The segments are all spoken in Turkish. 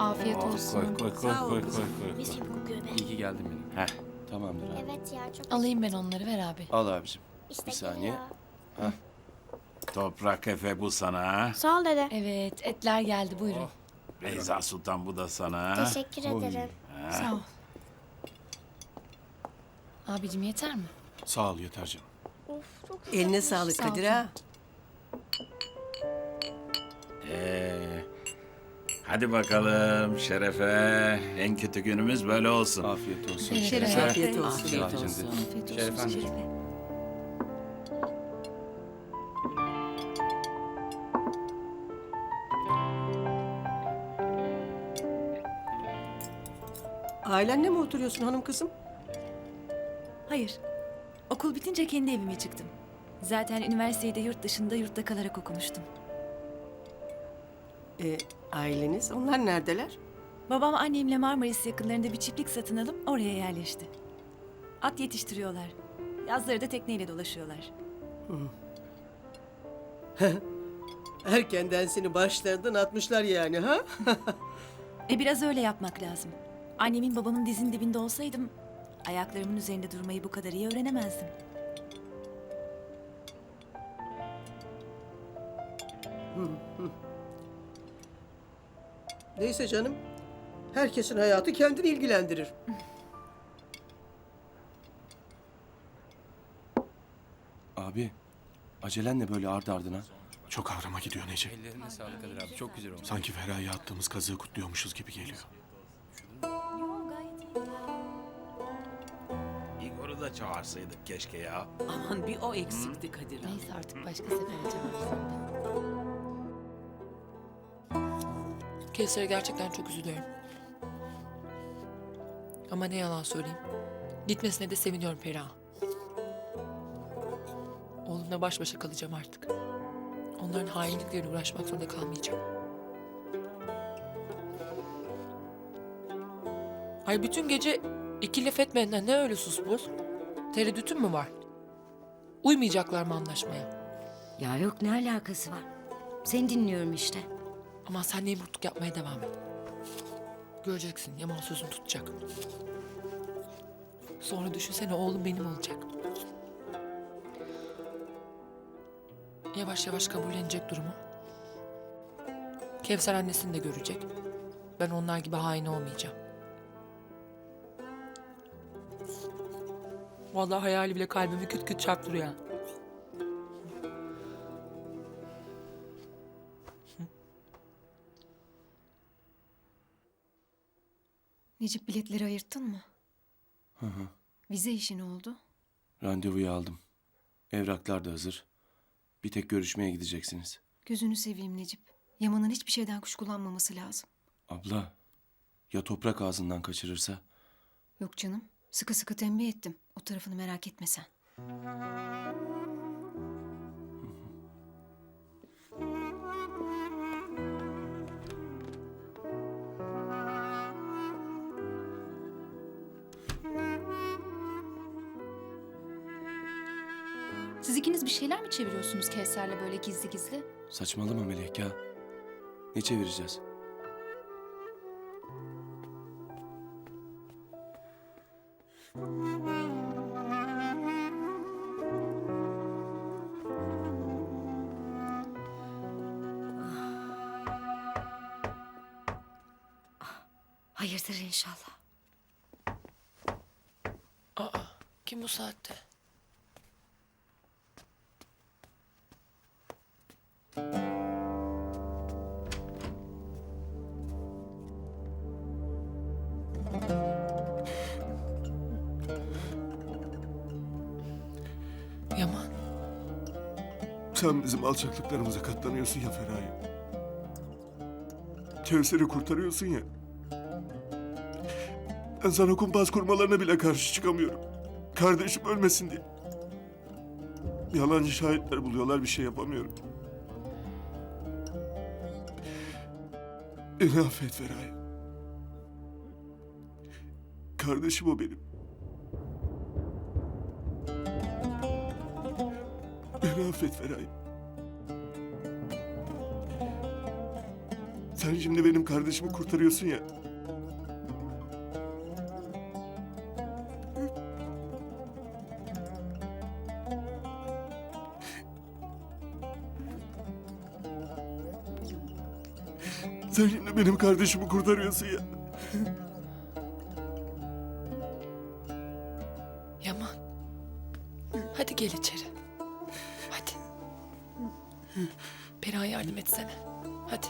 Afiyet Oh, olsun. koy koy koy Sağ ol koy koy kızım. koy. Mis koy. gibi kokuyor be. İyi ki geldin benim. Heh, tamamdır abi. Evet ya çok Alayım ben onları ver abi. Al abicim. İşte Bir saniye. geliyor. Toprak Efe bu sana. Sağ ol dede. Evet etler geldi buyurun. Beyza Sultan bu da sana. Teşekkür ederim. Sağ ol. Abicim yeter mi? Sağ ol yeter canım. Of çok güzel. Eline sağlık Sağ ol Kadir canım. ha. Ee, hadi bakalım Şerefe. En kötü günümüz böyle olsun. Afiyet olsun. Şerefe. Afiyet olsun. Afiyet olsun. olsun. Afiyet olsun. Şeref amca. Ailenle mi oturuyorsun hanım kızım? Hayır. Okul bitince kendi evime çıktım. Zaten üniversiteyi de yurt dışında yurtta kalarak okumuştum. Ee, aileniz onlar neredeler? Babam annemle Marmaris yakınlarında bir çiftlik satın alıp oraya yerleşti. At yetiştiriyorlar. Yazları da tekneyle dolaşıyorlar. Erkenden seni başlardan atmışlar yani ha? E biraz öyle yapmak lazım. Annemin babamın dizinin dibinde olsaydım ayaklarımın üzerinde durmayı bu kadar iyi öğrenemezdim. Neyse canım. Herkesin hayatı kendini ilgilendirir. Abi acelen ne böyle ardı ardına? Çok ağrıma gidiyor Necip. Ellerine sağlık Kadir abi. Çok güzel olmuş. Sanki Feraye attığımız kazığı kutluyormuşuz gibi geliyor. Igor'u da çağırsaydık keşke ya. Aman bir o eksikti Kadir abi. Neyse artık başka sefere çağırırım. Kevser'e gerçekten çok üzülüyorum. Ama ne yalan söyleyeyim. Gitmesine de seviniyorum Periha. Oğlumla baş başa kalacağım artık. Onların hainlikleriyle uğraşmak zorunda kalmayacağım. Ay bütün gece iki laf etmeden ne öyle sus buz? Tereddütün mü var? Uymayacaklar mı anlaşmaya? Ya yok ne alakası var? Seni dinliyorum işte. Ama sen de yumurtluk yapmaya devam et. Göreceksin Yaman sözünü tutacak. Sonra düşünsene oğlum benim olacak. Yavaş yavaş kabullenecek durumu. Kevser annesini de görecek. Ben onlar gibi hain olmayacağım. Vallahi hayali bile kalbimi küt küt çarptırıyor. Necip biletleri ayırttın mı? Hı hı. Vize işi ne oldu? Randevuyu aldım. Evraklar da hazır. Bir tek görüşmeye gideceksiniz. Gözünü seveyim Necip. Yaman'ın hiçbir şeyden kuşkulanmaması lazım. Abla ya toprak ağzından kaçırırsa? Yok canım. Sıkı sıkı tembih ettim. O tarafını merak etme sen. Siz ikiniz bir şeyler mi çeviriyorsunuz Kevser'le böyle gizli gizli? Saçmalama Melek ya. Ne çevireceğiz? Hayırdır inşallah. Aa, kim bu saatte? Sen bizim alçaklıklarımıza katlanıyorsun ya Feraye. Kevser'i kurtarıyorsun ya. Ben sana kumpas kurmalarına bile karşı çıkamıyorum. Kardeşim ölmesin diye. Yalancı şahitler buluyorlar bir şey yapamıyorum. Beni affet Feraye. Kardeşim o benim. Beni affet Feraye. Sen şimdi benim kardeşimi kurtarıyorsun ya. Sen şimdi benim kardeşimi kurtarıyorsun ya. Yaman. Hadi gel içeri. Perihan yardım etsene. Hadi.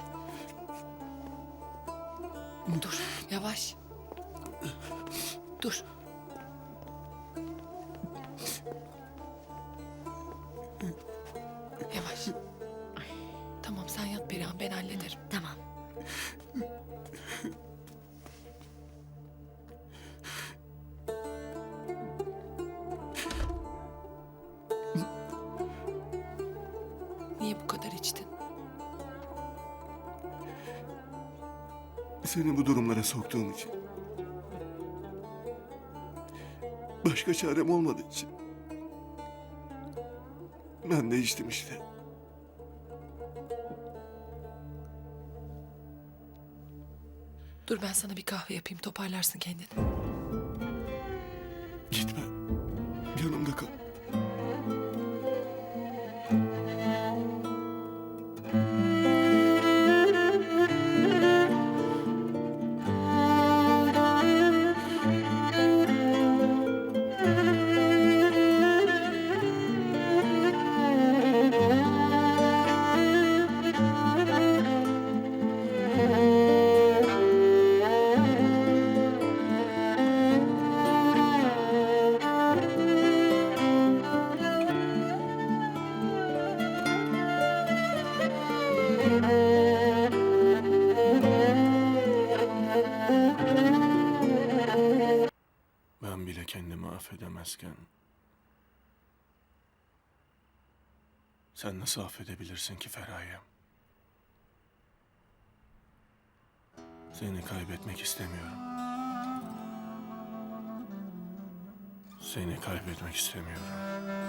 Dur, yavaş. Dur. Kadar içtin? Seni bu durumlara soktuğum için. Başka çarem olmadığı için. Ben de içtim işte. Dur ben sana bir kahve yapayım toparlarsın kendini. Bile kendimi affedemezken... Sen nasıl affedebilirsin ki Feraye? Seni kaybetmek istemiyorum. Seni kaybetmek istemiyorum.